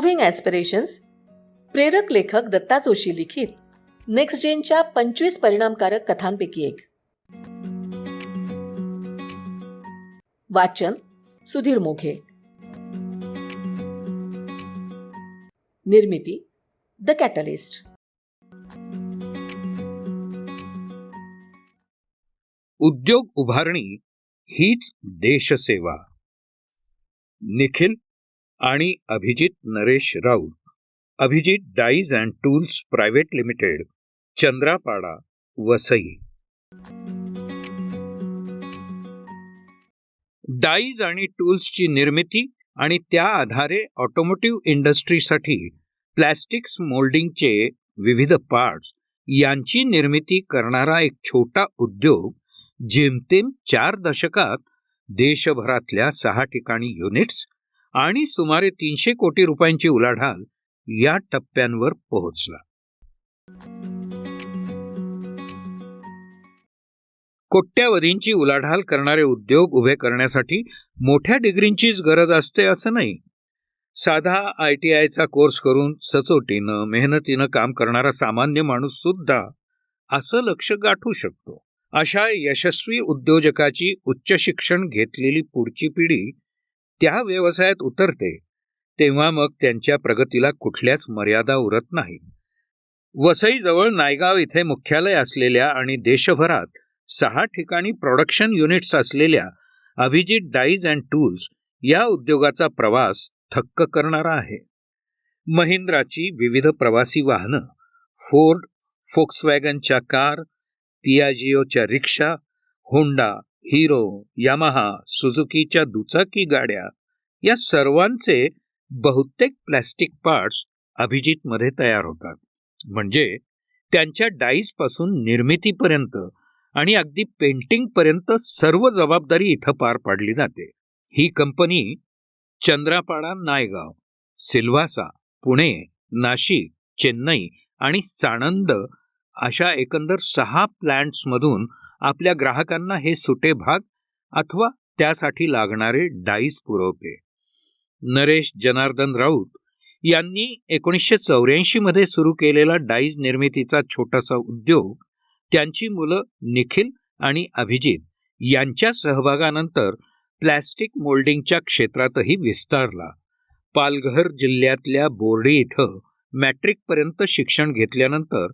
Moving aspirations प्रेरक लेखक दत्ता जोशी लिखित नेक्स्ट जेनच्या पंचवीस परिणामकारक कथांपैकी एक. वाचन सुधीर मोघे. निर्मिती द कॅटलिस्ट उद्योग उभारणी हीच देशसेवा. निखिल आणि Abhijit Naresh Raut. Abhijit dies and tools private limited Chandrapada Vasai. Dies आणि टूल्सची निर्मिती आणि त्या आधारे ऑटोमोटिव्ह इंडस्ट्रीसाठी प्लॅस्टिक्स मोल्डिंगचे विविध पार्ट्स यांची निर्मिती करणारा एक छोटा उद्योग जेमतेम चार दशकात देशभरातल्या सहा ठिकाणी युनिट्स आणि सुमारे तीनशे कोटी रुपयांची उलाढाल या टप्प्यांवर पोहोचला. कोट्यावधींची उलाढाल करणारे उद्योग उभे करण्यासाठी मोठ्या डिग्रींचीच गरज असते असं नाही. साधा आय टी आयचा कोर्स करून सचोटीनं मेहनतीनं काम करणारा सामान्य माणूस सुद्धा असं लक्ष गाठू शकतो. अशा यशस्वी उद्योजकाची उच्च शिक्षण घेतलेली पुढची पिढी त्या व्यवसायात उतरते तेव्हा मग त्यांच्या प्रगतीला कुठल्याच मर्यादा उरत नाही. वसईजवळ नायगाव इथे मुख्यालय असलेल्या आणि देशभरात सहा ठिकाणी प्रोडक्शन युनिट्स असलेल्या अभिजित डाईज अँड टूल्स या उद्योगाचा प्रवास थक्क करणारा आहे. महिंद्राची विविध प्रवासी वाहनं फोर्ड फोक्सवॅगनच्या कार पियाजिओच्या रिक्षा होंडा हिरो यामाहा सुझुकीच्या दुचाकी गाड्या या सर्वांचे बहुतेक प्लॅस्टिक पार्ट्स अभिजितमध्ये तयार होतात. म्हणजे त्यांच्या डाईजपासून निर्मितीपर्यंत आणि अगदी पेंटिंगपर्यंत सर्व जबाबदारी इथं पार पाडली जाते. ही कंपनी चंद्रापाडा नायगाव सिल्वासा पुणे नाशिक चेन्नई आणि साणंद अशा एकंदर सहा प्लॅन्ट्समधून आपल्या ग्राहकांना हे सुटे भाग अथवा त्यासाठी लागणारे डाईस पुरवते. नरेश जनार्दन राऊत यांनी एकोणीसशे चौऱ्याऐंशीमध्ये सुरू केलेला डाईज निर्मितीचा छोटासा उद्योग त्यांची मुलं निखिल आणि अभिजित यांच्या सहभागानंतर प्लॅस्टिक मोल्डिंगच्या क्षेत्रातही विस्तारला. पालघर जिल्ह्यातल्या बोर्डी इथं मॅट्रिकपर्यंत शिक्षण घेतल्यानंतर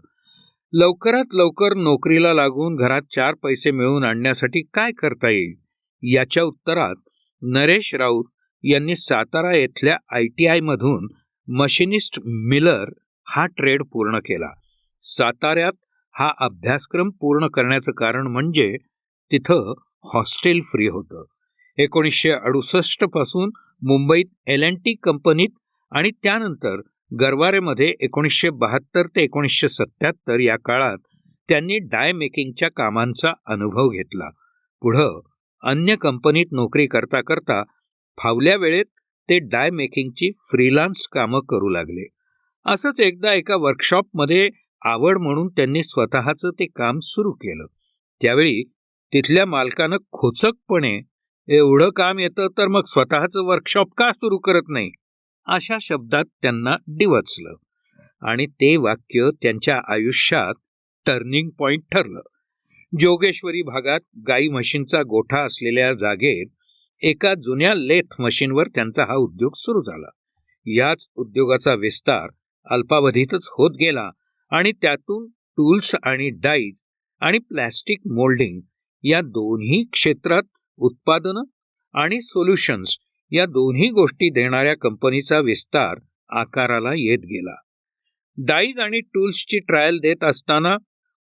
लवकरात लवकर नोकरीला लागून घरात चार पैसे मिळवून आणण्यासाठी काय करता येईल? याच्या उत्तरात नरेश राऊत यांनी सातारा येथल्या आय टी आयमधून मशिनिस्ट मिलर हा ट्रेड पूर्ण केला. साताऱ्यात हा अभ्यासक्रम पूर्ण करण्याचं कारण म्हणजे तिथं हॉस्टेल फ्री होतं. एकोणीसशे अडुसष्टपासून मुंबईत एल एन टी कंपनीत आणि त्यानंतर गरवारेमध्ये एकोणीसशे बहात्तर ते एकोणीसशे सत्याहत्तर या काळात त्यांनी डाय मेकिंगच्या कामांचा अनुभव घेतला. पुढं अन्य कंपनीत नोकरी करता करता फावल्या वेळेत ते डाय मेकिंगची फ्रीलान्स कामं करू लागले. असंच एकदा एका वर्कशॉपमध्ये आवड म्हणून त्यांनी स्वतःचं ते काम सुरू केलं. त्यावेळी तिथल्या मालकानं खोचकपणे एवढं काम येतं तर मग स्वतःचं वर्कशॉप का सुरू करत नाही? अशा शब्दात त्यांना डिवचलं. आणि ते वाक्य त्यांच्या आयुष्यात टर्निंग पॉइंट ठरलं. जोगेश्वरी भागात गाई म्हशींचा गोठा असलेल्या जागेत एका जुन्या लेथ मशीनवर त्यांचा हा उद्योग सुरू झाला. याच उद्योगाचा विस्तार अल्पावधीतच होत गेला आणि त्यातून टूल्स आणि डाईज आणि प्लॅस्टिक मोल्डिंग या दोन्ही क्षेत्रात उत्पादनं आणि सोल्युशन्स या दोन्ही गोष्टी देणाऱ्या कंपनीचा विस्तार आकाराला येत गेला. डाईज आणि टूल्सची ट्रायल देत असताना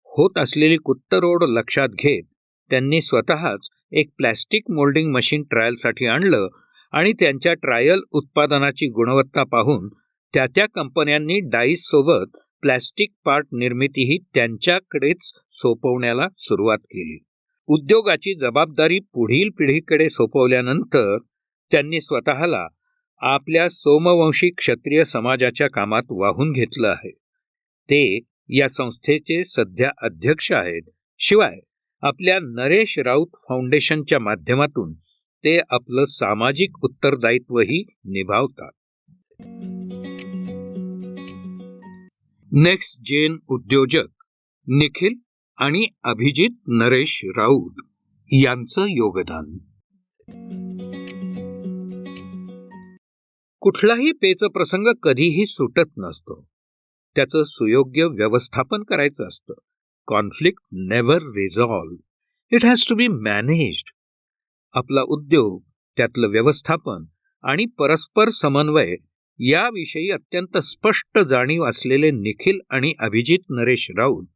होत असलेली कुत्तरोड लक्षात घेत त्यांनी स्वतःच एक प्लॅस्टिक मोल्डिंग मशीन ट्रायलसाठी आणलं आणि त्यांच्या ट्रायल उत्पादनाची गुणवत्ता पाहून त्या त्या कंपन्यांनी डाईजसोबत प्लॅस्टिक पार्ट निर्मितीही त्यांच्याकडेच सोपवण्याला सुरुवात केली. उद्योगाची जबाबदारी पुढील पिढीकडे सोपवल्यानंतर त्यांनी स्वतःला आपल्या सोमवंशी क्षत्रिय समाजाच्या कामात वाहून घेतलं आहे. ते या संस्थेचे सध्या अध्यक्ष आहेत. शिवाय आपल्या नरेश राऊत फाउंडेशनच्या माध्यमातून ते आपलं सामाजिक उत्तरदायित्वही निभावतात. नेक्स्ट जेन उद्योजक निखिल आणि अभिजित नरेश राऊत यांचं योगदान. कुठलाही पेच प्रसंग कधीही सुटत नसतो. त्याचं सुयोग्य व्यवस्थापन करायचं असतं. Conflict never resolve it has to be managed आपला उद्योग त्यातलं व्यवस्थापन आणि परस्पर समन्वय याविषयी अत्यंत स्पष्ट जाणीव असलेले निखिल आणि अभिजित नरेश राऊत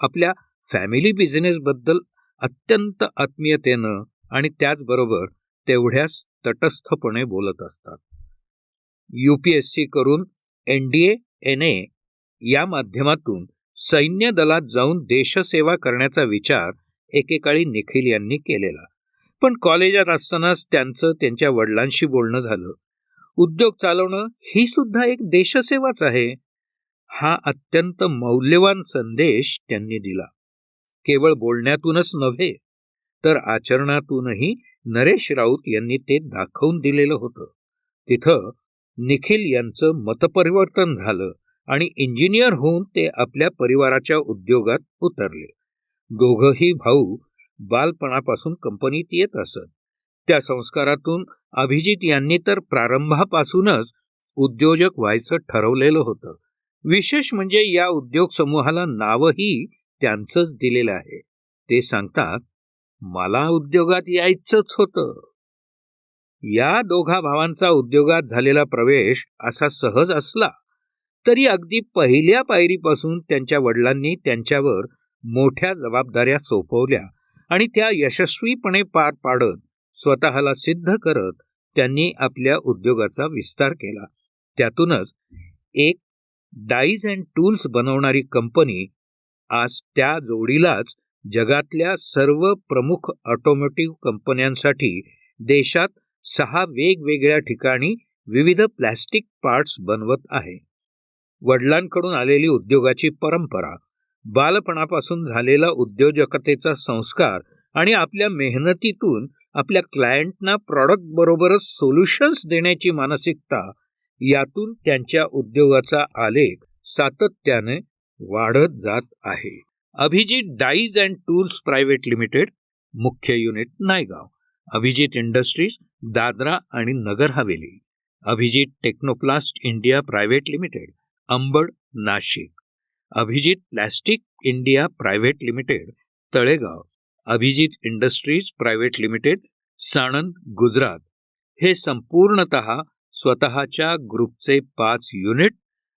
आपल्या फॅमिली बिझनेसबद्दल अत्यंत आत्मीयतेनं आणि त्याचबरोबर तेवढ्याच तटस्थपणे बोलत असतात. यू पी एस सी करून N D A N A या माध्यमातून सैन्य दलात जाऊन देशसेवा करण्याचा विचार एकेकाळी निखिल यांनी केलेला. पण कॉलेजात असतानाच त्यांचं त्यांच्या वडिलांशी बोलणं झालं. उद्योग चालवणं ही सुद्धा एक देशसेवाच आहे हा अत्यंत मौल्यवान संदेश त्यांनी दिला. केवळ बोलण्यातूनच नव्हे तर आचरणातूनही नरेश राऊत यांनी ते दाखवून दिलेलं होतं. तिथं निखिल यांचं मतपरिवर्तन झालं आणि इंजिनियर होऊन ते आपल्या परिवाराच्या उद्योगात उतरले. दोघंही भाऊ बालपणापासून कंपनीत येत असत. त्या संस्कारातून अभिजित यांनी तर प्रारंभापासूनच उद्योजक व्हायचं ठरवलेलं होतं. विशेष म्हणजे या उद्योग समूहाला नावही त्यांचंच दिलेलं आहे. ते सांगतात मला उद्योगात यायचंच होतं. या दोघा भावांचा उद्योगात झालेला प्रवेश असा सहज असला तरी अगदी पहिल्या पायरीपासून त्यांच्या वडिलांनी त्यांच्यावर मोठ्या जबाबदाऱ्या सोपवल्या आणि त्या यशस्वीपणे पार पाडत स्वतःला सिद्ध करत त्यांनी आपल्या उद्योगाचा विस्तार केला. त्यातूनच एक डाईज अँड टूल्स बनवणारी कंपनी आज त्या जोडीलाच जगातल्या सर्व प्रमुख ऑटोमोटिव्ह कंपन्यांसाठी देशात सहा वेगवेगळ्या ठिकाणी विविध प्लॅस्टिक पार्ट्स बनवत आहे. वडिलांकडून आलेली उद्योगाची परंपरा बालपणापासून झालेला उद्योजकतेचा संस्कार आणि आपल्या मेहनतीतून आपल्या क्लायंटना प्रॉडक्ट बरोबरच सोल्युशन्स देण्याची मानसिकता यातून त्यांच्या उद्योगाचा आलेख सातत्याने वाढत जात आहे. Abhijit dies and tools private limited मुख्य युनिट नायगाव. अभिजित इंडस्ट्रीज दादरा आणि Nagar Haveli. Abhijit Technoplast India private limited Ambad Nashik. Abhijit plastic India private limited Talegaon. Abhijit industries private limited Sanand Gujarat. हे संपूर्णत स्वतःच्या ग्रुपचे पाच युनिट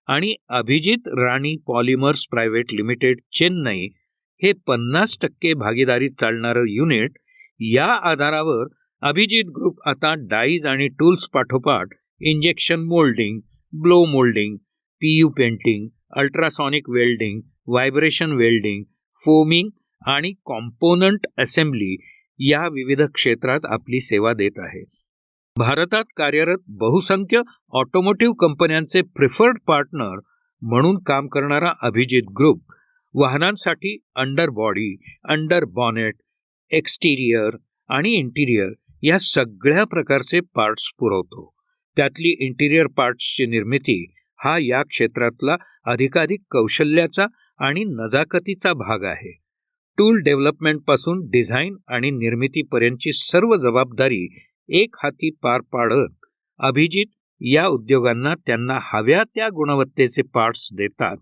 आणि Abhijit Rani polymers private limited Chennai हे पन्नास टक्के भागीदारीत चालणारं युनिट या आधारावर अभिजित ग्रुप आता डाईज आणि टूल्स पाठोपाठ injection moulding blow moulding P U painting ultrasonic welding vibration welding foaming आणि कॉम्पोनंट असेंब्ली या विविध क्षेत्रात आपली सेवा देत आहे. भारतात कार्यरत बहुसंख्य ऑटोमोटिव्ह कंपन्यांचे प्रिफर्ड पार्टनर म्हणून काम करणारा अभिजित ग्रुप वाहनांसाठी under body under bonnet exterior आणि इंटिरियर या सगळ्या प्रकारचे पार्ट्स पुरवतो. त्यातली इंटिरियर पार्ट्सची निर्मिती हा या क्षेत्रातला अधिकाधिक कौशल्याचा आणि नजाकतीचा भाग आहे. टूल डेव्हलपमेंटपासून डिझाईन आणि निर्मितीपर्यंतची सर्व जबाबदारी एक हाती पार पाडत अभिजित या उद्योगांना त्यांना हव्या त्या गुणवत्तेचे पार्ट्स देतात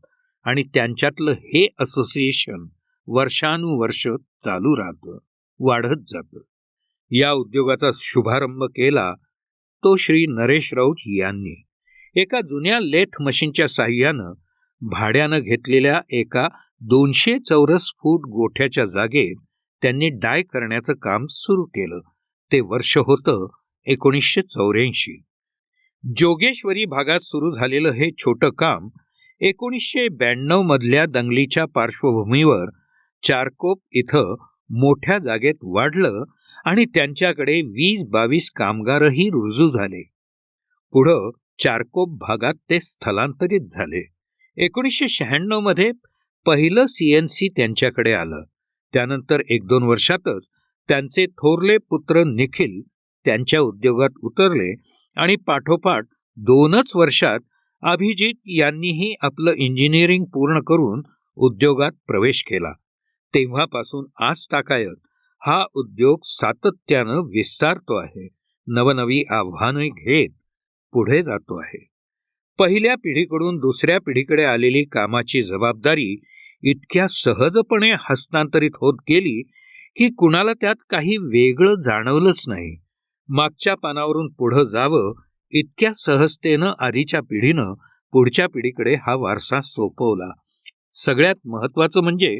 आणि त्यांच्यातलं हे असोसिएशन वर्षानुवर्ष चालू राहतं वाढत जातं. या उद्योगाचा शुभारंभ केला तो श्री नरेश राऊत यांनी. एका जुन्या लेथ मशीनच्या साह्यानं भाड्यानं घेतलेल्या एका दोनशे चौरस फूट गोठ्याच्या जागेत त्यांनी डाय करण्याचं काम सुरू केलं. ते वर्ष होतं एकोणीसशे चौऱ्याऐंशी. जोगेश्वरी भागात सुरू झालेलं हे छोटं काम एकोणीसशे ब्याण्णव मधल्या दंगलीच्या पार्श्वभूमीवर चारकोप इथं मोठ्या जागेत वाढलं आणि त्यांच्याकडे वीस बावीस कामगारही रुजू झाले. पुढं चारकोप भागात ते स्थलांतरित झाले. एकोणीसशे शहाण्णवमध्ये पहिलं सीएनसी त्यांच्याकडे आलं. त्यानंतर एक दोन वर्षातच त्यांचे थोरले पुत्र निखिल त्यांच्या उद्योगात उतरले आणि पाठोपाठ दोनच वर्षात अभिजित यांनीही आपलं इंजिनिअरिंग पूर्ण करून उद्योगात प्रवेश केला. तेव्हापासून आज ताकायत हा उद्योग सातत्यानं विस्तारतो आहे. नवनवी आव्हाने घेत पुढे जातो आहे. पहिल्या पिढीकडून दुसऱ्या पिढीकडे आलेली कामाची जबाबदारी इतक्या सहजपणे हस्तांतरित होत गेली की कुणाला त्यात काही वेगळं जाणवलंच नाही. मागच्या पानावरून पुढं जावं इतक्या सहजतेनं आधीच्या पिढीनं पुढच्या पिढीकडे हा वारसा सोपवला. सगळ्यात महत्त्वाचं म्हणजे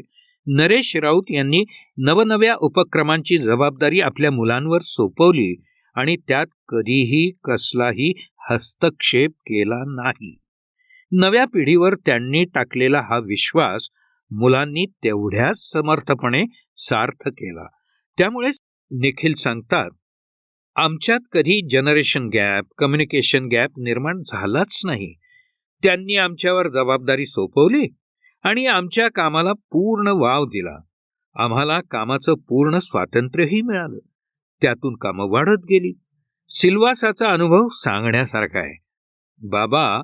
नरेश राऊत यांनी नवनव्या उपक्रमांची जबाबदारी आपल्या मुलांवर सोपवली आणि त्यात कधीही कसलाही हस्तक्षेप केला नाही. नव्या पिढीवर त्यांनी टाकलेला हा विश्वास मुलांनी तेवढ्याच समर्थपणे सार्थ केला. त्यामुळेच निखिल सांगतात आमच्यात कधी जनरेशन गॅप कम्युनिकेशन गॅप निर्माण झालाच नाही. त्यांनी आमच्यावर जबाबदारी सोपवली? आणि आमच्या कामाला पूर्ण वाव दिला. आम्हाला कामाचं पूर्ण स्वातंत्र्यही मिळालं. त्यातून कामं वाढत गेली. सिल्वासाचा अनुभव सांगण्यासारखा आहे. बाबा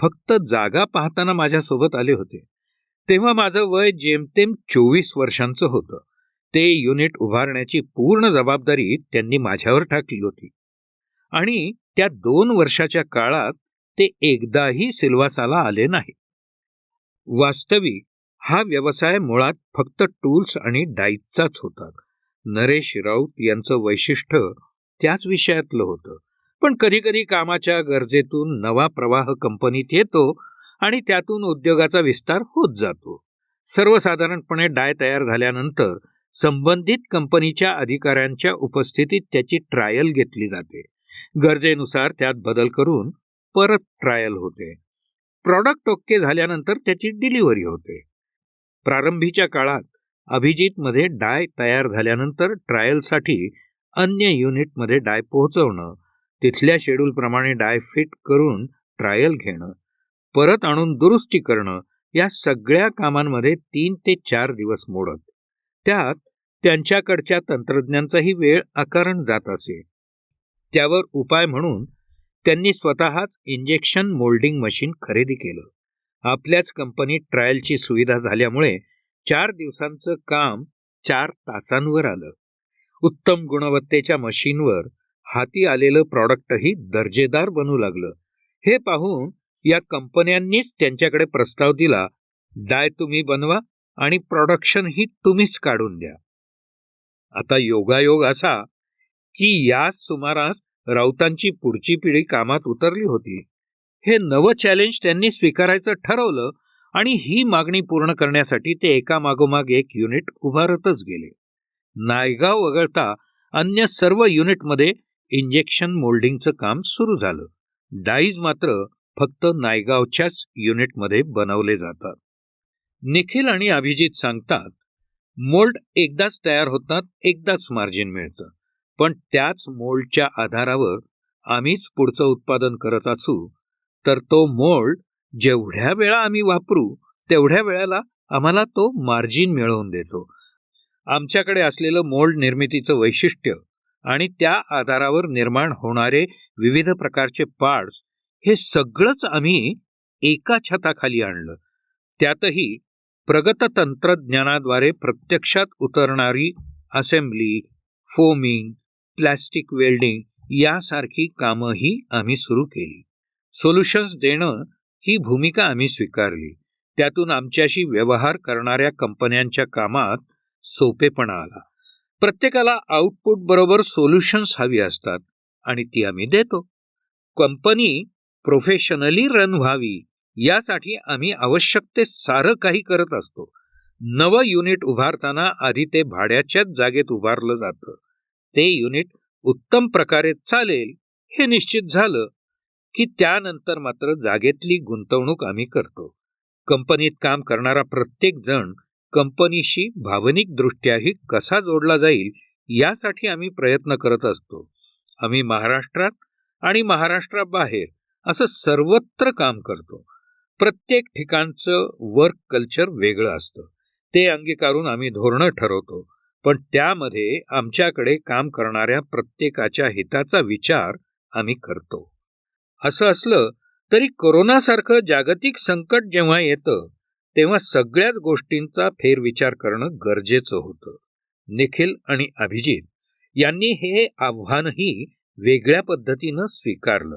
फक्त जागा पाहताना माझ्यासोबत आले होते. तेव्हा माझं वय जेमतेम चोवीस वर्षांचं होतं. ते युनिट उभारण्याची पूर्ण जबाबदारी त्यांनी माझ्यावर टाकली होती. आणि त्या दोन वर्षाच्या काळात ते एकदाही सिल्वासाला आले नाही वास्तविक हा व्यवसाय मुळात फक्त टूल्स आणि डाईजचाच होता. नरेश राऊत यांचं वैशिष्ट्य त्याच विषयातलं होतं. पण कधीकधी कामाच्या गरजेतून नवा प्रवाह कंपनीत येतो आणि त्यातून उद्योगाचा विस्तार होत जातो. सर्वसाधारणपणे डाय तयार झाल्यानंतर संबंधित कंपनीच्या अधिकाऱ्यांच्या उपस्थितीत त्याची ट्रायल घेतली जाते. गरजेनुसार त्यात बदल करून परत ट्रायल होते. प्रॉडक्ट ओके झाल्यानंतर त्याची डिलिव्हरी होते. प्रारंभीच्या काळात अभिजितमध्ये डाय तयार झाल्यानंतर ट्रायलसाठी अन्य युनिटमध्ये डाय पोहोचवणं तिथल्या शेड्यूलप्रमाणे डाय फिट करून ट्रायल घेणं परत आणून दुरुस्ती करणं या सगळ्या कामांमध्ये तीन ते चार दिवस मोडत. त्यात त्यांच्याकडच्या तंत्रज्ञांचाही वेळ आकारण जात असे. त्यावर उपाय म्हणून त्यांनी स्वतःच इंजेक्शन मोल्डिंग मशीन खरेदी केलं. आपल्याच कंपनीत ट्रायलची सुविधा झाल्यामुळे चार दिवसांचं काम चार तासांवर आलं. उत्तम गुणवत्तेच्या मशीनवर हाती आलेलं प्रॉडक्टही दर्जेदार बनू लागलं. हे पाहून या कंपन्यांनीच त्यांच्याकडे प्रस्ताव दिला डाय तुम्ही बनवा आणि प्रॉडक्शनही तुम्हीच काढून द्या. आता योगायोग असा की या सुमारास राऊतांची पुढची पिढी कामात उतरली होती. हे नवं चॅलेंज त्यांनी स्वीकारायचं ठरवलं आणि ही मागणी पूर्ण करण्यासाठी ते एकामागोमाग एक युनिट उभारतच गेले. नायगाव वगळता अन्य सर्व युनिटमध्ये इंजेक्शन मोल्डिंगचं काम सुरू झालं. डाईज मात्र फक्त नायगावच्याच युनिटमध्ये बनवले जातात. निखिल आणि अभिजित सांगतात मोल्ड एकदाच तयार होतात एकदाच मार्जिन मिळतं. पण त्याच मोल्डच्या आधारावर आम्हीच पुढचं उत्पादन करत असू तर तो मोल्ड जेवढ्या वेळा आम्ही वापरू तेवढ्या वेळाला आम्हाला तो मार्जिन मिळवून देतो. आमच्याकडे असलेलं मोल्ड निर्मितीचं वैशिष्ट्य आणि त्या आधारावर निर्माण होणारे विविध प्रकारचे पार्ट्स हे सगळंच आम्ही एका छताखाली आणलं. त्यातही प्रगत तंत्रज्ञानाद्वारे प्रत्यक्षात उतरणारी असेंब्ली फोमिंग प्लॅस्टिक वेल्डिंग यासारखी कामंही आम्ही सुरू केली. सोल्युशन्स देणं ही भूमिका आम्ही स्वीकारली. त्यातून आमच्याशी व्यवहार करणाऱ्या कंपन्यांच्या कामात सोपेपणा आला. प्रत्येकाला आउटपुट बरोबर सोल्युशन्स हवी असतात आणि ती आम्ही देतो. कंपनी प्रोफेशनली रन व्हावी यासाठी आम्ही आवश्यक ते सारं काही करत असतो. नवं युनिट उभारताना आधी ते भाड्याच्याच जागेत उभारलं जातं. ते युनिट उत्तम प्रकारे चालेल हे निश्चित झालं की त्यानंतर मात्र जागेतली गुंतवणूक आम्ही करतो. कंपनीत काम करणारा प्रत्येक जण कंपनीशी भावनिकदृष्ट्याही कसा जोडला जाईल यासाठी आम्ही प्रयत्न करत असतो. आम्ही महाराष्ट्रात आणि महाराष्ट्राबाहेर असं सर्वत्र काम करतो. प्रत्येक ठिकाणचं वर्क कल्चर वेगळं असतं. ते अंगीकारून आम्ही धोरणं ठरवतो. पण त्यामध्ये आमच्याकडे काम करणाऱ्या प्रत्येकाच्या हिताचा विचार आम्ही करतो. असं असलं तरी कोरोनासारखं जागतिक संकट जेव्हा येतं तेव्हा सगळ्याच गोष्टींचा फेरविचार करणं गरजेचं होतं. निखिल आणि अभिजित यांनी हे आव्हानही वेगळ्या पद्धतीनं स्वीकारलं.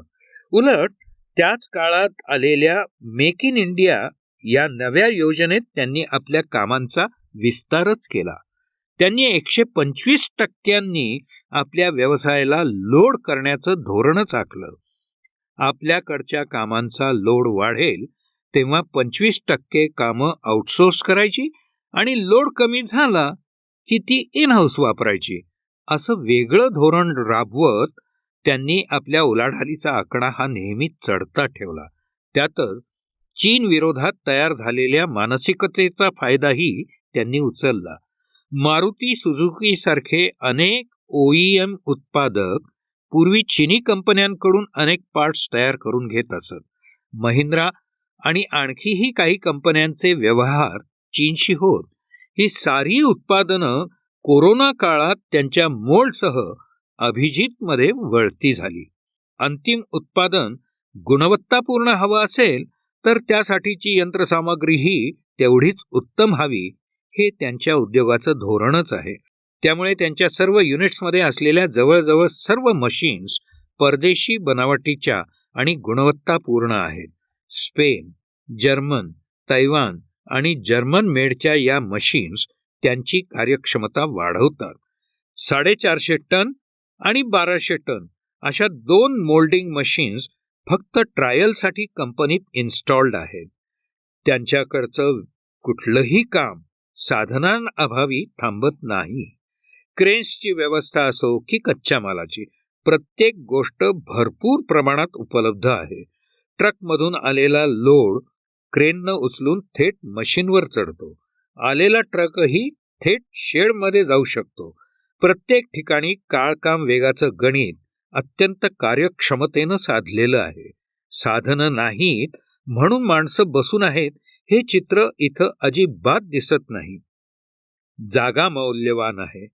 उलट त्याच काळात आलेल्या मेक इन इंडिया या नव्या योजनेत त्यांनी आपल्या कामांचा विस्तारच केला. त्यांनी एकशे पंचवीस टक्क्यांनी आपल्या व्यवसायाला लोड करण्याचं धोरणच आखलं आपल्याकडच्या कामांचा लोड वाढेल तेव्हा पंचवीस टक्के कामं आउटसोर्स करायची आणि लोड कमी झाला की ती इन हाऊस वापरायची असं वेगळं धोरण राबवत त्यांनी आपल्या उलाढालीचा आकडा हा नेहमी चढता ठेवला. त्यातच चीन विरोधात तयार झालेल्या मानसिकतेचा फायदाही त्यांनी उचलला. मारुती सुझुकी सारखे अनेक ओईएम उत्पादक पूर्वी चिनी कंपन्यांकडून अनेक पार्ट्स तयार करून घेत असत. महिंद्रा आणि आणखीही काही कंपन्यांचे व्यवहार चीनशी होत. ही सारी उत्पादनं कोरोना काळात त्यांच्या मोल्डसह अभिजितमध्ये वळती झाली. अंतिम उत्पादन गुणवत्तापूर्ण हवं असेल तर त्यासाठीची यंत्रसामग्रीही तेवढीच उत्तम हवी हे त्यांच्या उद्योगाचं धोरणच आहे. त्यामुळे त्यांच्या सर्व युनिट्समध्ये असलेल्या जवळजवळ सर्व मशीन्स परदेशी बनावटीच्या आणि गुणवत्तापूर्ण आहेत. स्पेन जर्मन तैवान आणि जर्मन मेडच्या या मशीन्स त्यांची कार्यक्षमता वाढवतात. साडेचारशे टन आणि बाराशे टन अशा दोन मोल्डिंग मशीन्स फक्त ट्रायलसाठी कंपनीत इन्स्टॉल्ड आहेत. त्यांच्याकडचं कुठलंही काम साधनांअभावी थांबत नाही. क्रेन्सची व्यवस्था असो की कच्च्या मालाची प्रत्येक गोष्ट भरपूर प्रमाणात उपलब्ध आहे. ट्रकमधून आलेला लोड क्रेननं उचलून थेट मशीनवर चढतो. आलेला ट्रकही थेट शेडमध्ये जाऊ शकतो. प्रत्येक ठिकाणी काळकाम वेगाचं गणित अत्यंत कार्यक्षमतेनं साधलेलं आहे. साधनं नाहीत म्हणून माणसं बसून आहेत हे चित्र इथं अजिबात दिसत नाही. जागा मौल्यवान आहे.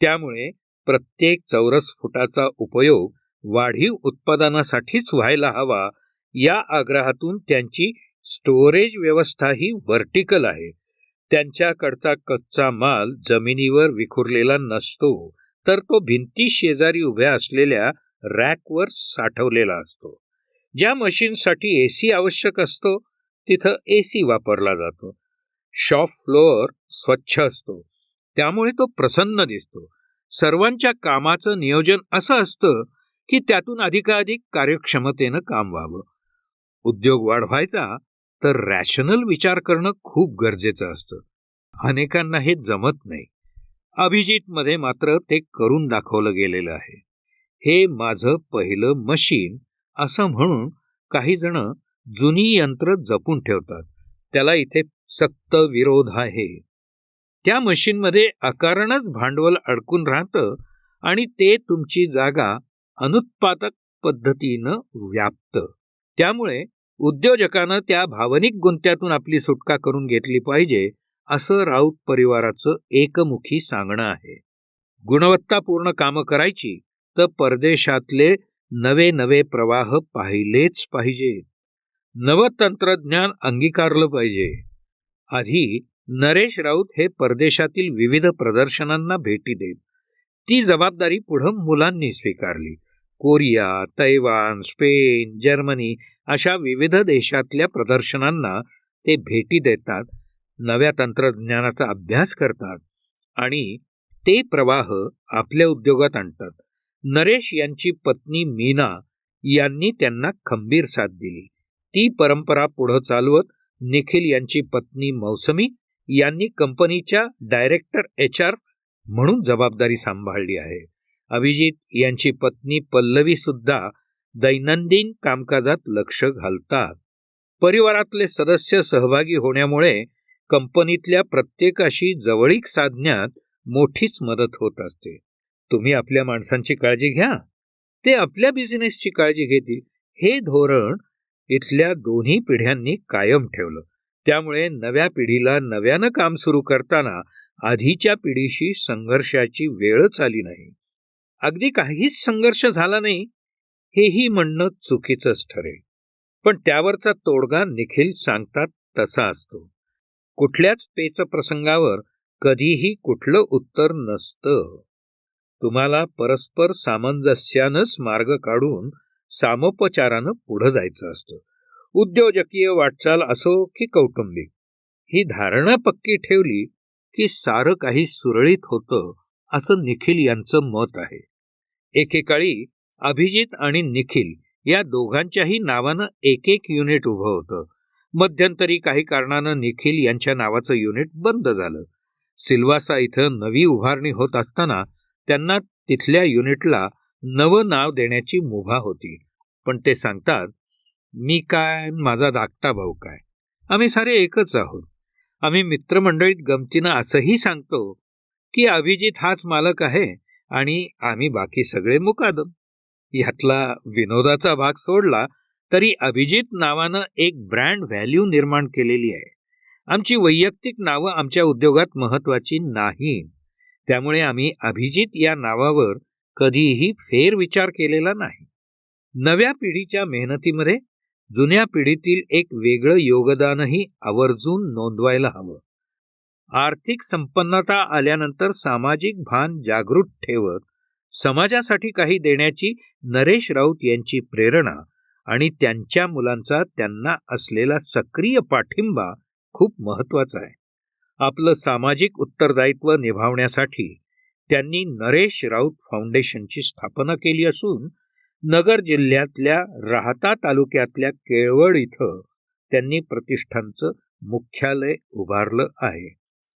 त्यामुळे प्रत्येक चौरस फुटाचा उपयोग वाढीव उत्पादनासाठीच व्हायला हवा या आग्रहातून त्यांची स्टोरेज व्यवस्था ही व्हर्टिकल आहे. त्यांच्याकडचा कच्चा माल जमिनीवर विखुरलेला नसतो तर तो भिंती शेजारी उभ्या असलेल्या रॅकवर साठवलेला असतो. ज्या मशीनसाठी ए सी आवश्यक असतो तिथं ए सी वापरला जातो. शॉप फ्लोअर स्वच्छ असतो. त्यामुळे तो प्रसन्न दिसतो. सर्वांच्या कामाचं नियोजन असं असतं की त्यातून अधिकाधिक कार्यक्षमतेनं काम व्हावं. उद्योग वाढवायचा तर रॅशनल विचार करणं खूप गरजेचं असतं. अनेकांना हे जमत नाही. अभिजितमध्ये मात्र ते करून दाखवलं गेलेलं आहे. हे माझं पहिलं मशीन असं म्हणून काही जण जुनी यंत्र जपून ठेवतात. त्याला इथे सक्त विरोध आहे. त्या मशीनमध्ये अकारणच भांडवल अडकून राहतं आणि ते तुमची जागा अनुत्पादक पद्धतीनं व्यापतं. त्यामुळे उद्योजकानं त्या भावनिक गुंत्यातून आपली सुटका करून घेतली पाहिजे असं राऊत परिवाराचं एकमुखी सांगणं आहे. गुणवत्तापूर्ण कामं करायची तर परदेशातले नवे नवे प्रवाह पाहिलेच पाहिजे नवं तंत्रज्ञान अंगीकारलं पाहिजे. आधी नरेश राऊत हे परदेशातील विविध प्रदर्शनांना भेटी देत. ती जबाबदारी पुढं मुलांनी स्वीकारली. कोरिया तैवान स्पेन जर्मनी अशा विविध देशातल्या प्रदर्शनांना ते भेटी देतात नव्या तंत्रज्ञानाचा अभ्यास करतात आणि ते प्रवाह आपल्या उद्योगात आणतात. नरेश यांची पत्नी मीना यांनी त्यांना खंबीर साथ दिली. ती परंपरा पुढं चालवत निखिल यांची पत्नी मौसमी यांनी कंपनीच्या डायरेक्टर एच आर म्हणून जबाबदारी सांभाळली आहे. अभिजित यांची पत्नी पल्लवी सुद्धा दैनंदिन कामकाजात लक्ष घालतात. परिवारातले सदस्य सहभागी होण्यामुळे कंपनीतल्या प्रत्येकाशी जवळीक साधण्यात मोठीच मदत होत असते. तुम्ही आपल्या माणसांची काळजी घ्या. ते आपल्या बिझनेसची काळजी घेतील. हे धोरण इथल्या दोन्ही पिढ्यांनी कायम ठेवलं. त्यामुळे नव्या पिढीला नव्यानं काम सुरू करताना आधीच्या पिढीशी संघर्षाची वेळच आली नाही. अगदी काहीच संघर्ष झाला नाही हेही म्हणणं चुकीचंच ठरेल. पण त्यावरचा तोडगा निखिल सांगतात तसा असतो. कुठल्याच पेच प्रसंगावर कधीही कुठलं उत्तर नसतं. तुम्हाला परस्पर सामंजस्यानंच मार्ग काढून सामोपचारानं पुढं जायचं असतं. उद्योजकीय वाटचाल असो की कौटुंबिक ही धारणा पक्की ठेवली की सारं काही सुरळीत होतं असं निखिल यांचं मत आहे. एकेकाळी अभिजित आणि निखिल या दोघांच्याही नावानं एक एक युनिट उभं होतं. मध्यंतरी काही कारणानं निखिल यांच्या नावाचं युनिट बंद झालं. सिल्वासा इथं नवी उभारणी होत असताना त्यांना तिथल्या युनिटला नवं नाव देण्याची मुभा होती. पण ते सांगतात मी काय माझा धाकटा भाऊ काय? आम्ही सारे एकच आहोत. आम्ही मित्रमंडळीत गमतीनं असंही सांगतो की अभिजित हाच मालक आहे आणि आम्ही बाकी सगळे मुकादम. यातला विनोदाचा भाग सोडला तरी अभिजित नावानं एक ब्रँड व्हॅल्यू निर्माण केलेली आहे. आमची वैयक्तिक नावं आमच्या उद्योगात महत्वाची नाही त्यामुळे आम्ही अभिजित या नावावर कधीही फेरविचार केलेला नाही. नव्या पिढीच्या मेहनतीमध्ये जुन्या पिढीतील एक वेगळं योगदानही आवर्जून नोंदवायला हवं. आर्थिक संपन्नता आल्यानंतर सामाजिक भान जागृत ठेवत समाजासाठी काही देण्याची नरेश राऊत यांची प्रेरणा आणि त्यांच्या मुलांचा त्यांना असलेला सक्रिय पाठिंबा खूप महत्त्वाचा आहे. आपलं सामाजिक उत्तरदायित्व निभावण्यासाठी त्यांनी नरेश राऊत फाउंडेशनची स्थापना केली असून नगर जिल्ह्यातल्या राहता तालुक्यातल्या केळवड इथं त्यांनी प्रतिष्ठानचं मुख्यालय उभारलं आहे.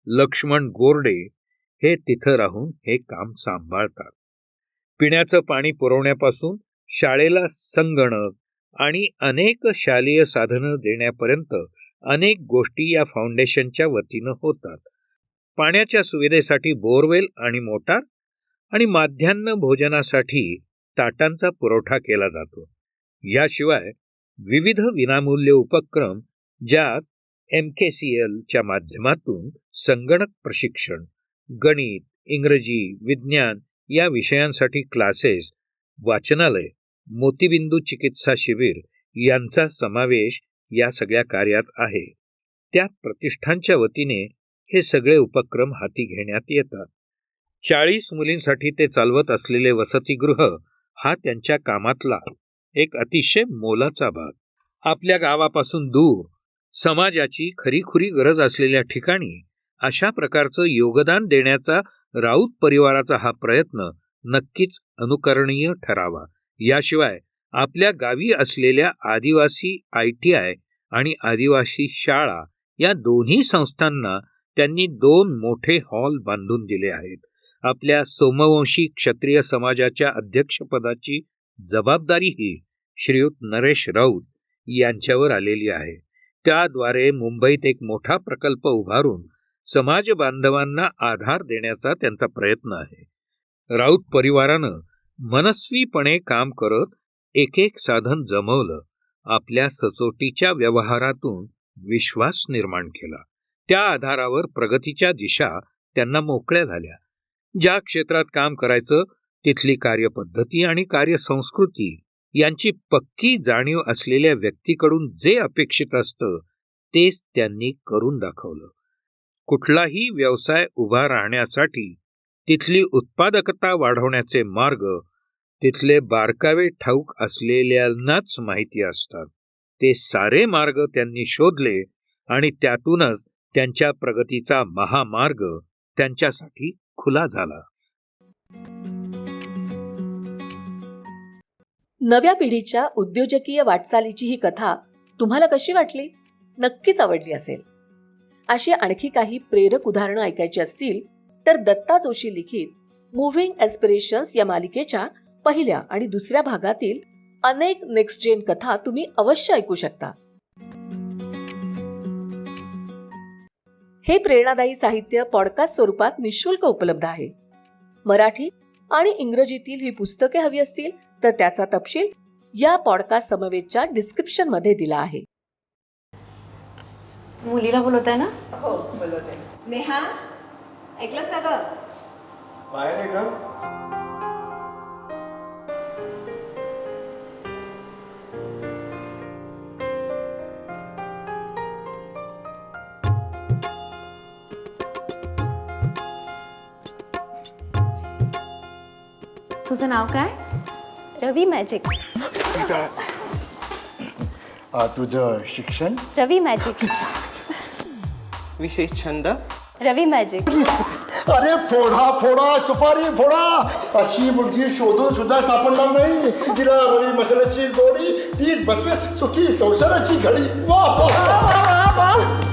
लक्ष्मण गोरडे हे तिथं राहून हे काम सांभाळतात. पिण्याचं पाणी पुरवण्यापासून शाळेला संगणक आणि अनेक शालेय साधनं देण्यापर्यंत अनेक गोष्टी या फाउंडेशनच्या वतीनं होतात. पाण्याच्या सुविधेसाठी बोरवेल आणि मोटार आणि माध्यान्ह भोजनासाठी ताटांचा पुरवठा केला जातो. याशिवाय विविध विनामूल्य उपक्रम ज्यात एम के सी एलच्या माध्यमातून संगणक प्रशिक्षण गणित इंग्रजी विज्ञान या विषयांसाठी क्लासेस वाचनालय मोतीबिंदू चिकित्सा शिबिर यांचा समावेश या सगळ्या कार्यात आहे. त्या प्रतिष्ठानच्या वतीने हे सगळे उपक्रम हाती घेण्यात येतात. चाळीस मुलींसाठी ते चालवत असलेले वसतिगृह हा त्यांच्या कामातला एक अतिशय मोलाचा भाग. आपल्या गावापासून दूर समाजाची खरीखुरी गरज असलेल्या ठिकाणी अशा प्रकारचं योगदान देण्याचा राऊत परिवाराचा हा प्रयत्न नक्कीच अनुकरणीय ठरावा. याशिवाय आपल्या गावी असलेल्या आदिवासी आय टी आय आणि आदिवासी शाळा या दोन्ही संस्थांना त्यांनी दोन मोठे हॉल बांधून दिले आहेत. आपल्या सोमवंशी क्षत्रिय समाजाच्या अध्यक्षपदाची जबाबदारीही श्रीयुत नरेश राऊत यांच्यावर आलेली आहे. त्याद्वारे मुंबईत एक मोठा प्रकल्प उभारून समाज बांधवांना आधार देण्याचा त्यांचा प्रयत्न आहे. राऊत परिवारानं मनस्वीपणे काम करत एक एक साधन जमवलं. आपल्या सचोटीच्या व्यवहारातून विश्वास निर्माण केला. त्या आधारावर प्रगतीच्या दिशा त्यांना मोकळ्या झाल्या. ज्या क्षेत्रात काम करायचं तिथली कार्यपद्धती आणि कार्यसंस्कृती यांची पक्की जाणीव असलेल्या व्यक्तीकडून जे अपेक्षित असतं तेच त्यांनी करून दाखवलं. कुठलाही व्यवसाय उभा राहण्यासाठी तिथली उत्पादकता वाढवण्याचे मार्ग तिथले बारकावे ठाऊक असलेल्यांनाच माहिती असतात. ते सारे मार्ग त्यांनी शोधले आणि त्यातूनच त्यांच्या प्रगतीचा महामार्ग त्यांच्यासाठी खुला झाला. नव्या पिढीच्या उद्योजकीय वाटचालीची ही कथा तुम्हाला कशी वाटली? नक्कीच आवडली असेल. अशी आणखी काही प्रेरक उदाहरणं ऐकायची असतील तर दत्ता जोशी लिखित मुव्हिंग एस्पिरेशन्स या मालिकेच्या पहिल्या आणि दुसऱ्या भागातील अनेक नेक्स्ट जेन कथा तुम्ही अवश्य ऐकू शकता. हे प्रेरणादायी साहित्य पॉडकास्ट स्वरूपात निशुल्क उपलब्ध आहे. मराठी आणि इंग्रजीतील ही पुस्तके हवी असतील तर त्याचा तपशील या पॉडकास्ट समवेतच्या डिस्क्रिप्शनमध्ये दिला आहे. मुलीला बोलवत आहे ना? हो बोलवते. नेहा ऐकलंस का बाहेर आहे का? तुझं नाव काय? रवी मॅजिक तुझं शिक्षण? रवी मॅजिक विशेष छंद? रवी मॅजिक अरे फोडा फोडा सुपारी फोडा. अशी मुलगी शोधून सुद्धा सापडणार नाही. जिला रवी मसाल्याची गोडी ती बसवे सुखी संसाराची घडी. वा वा, वा, वा, वा.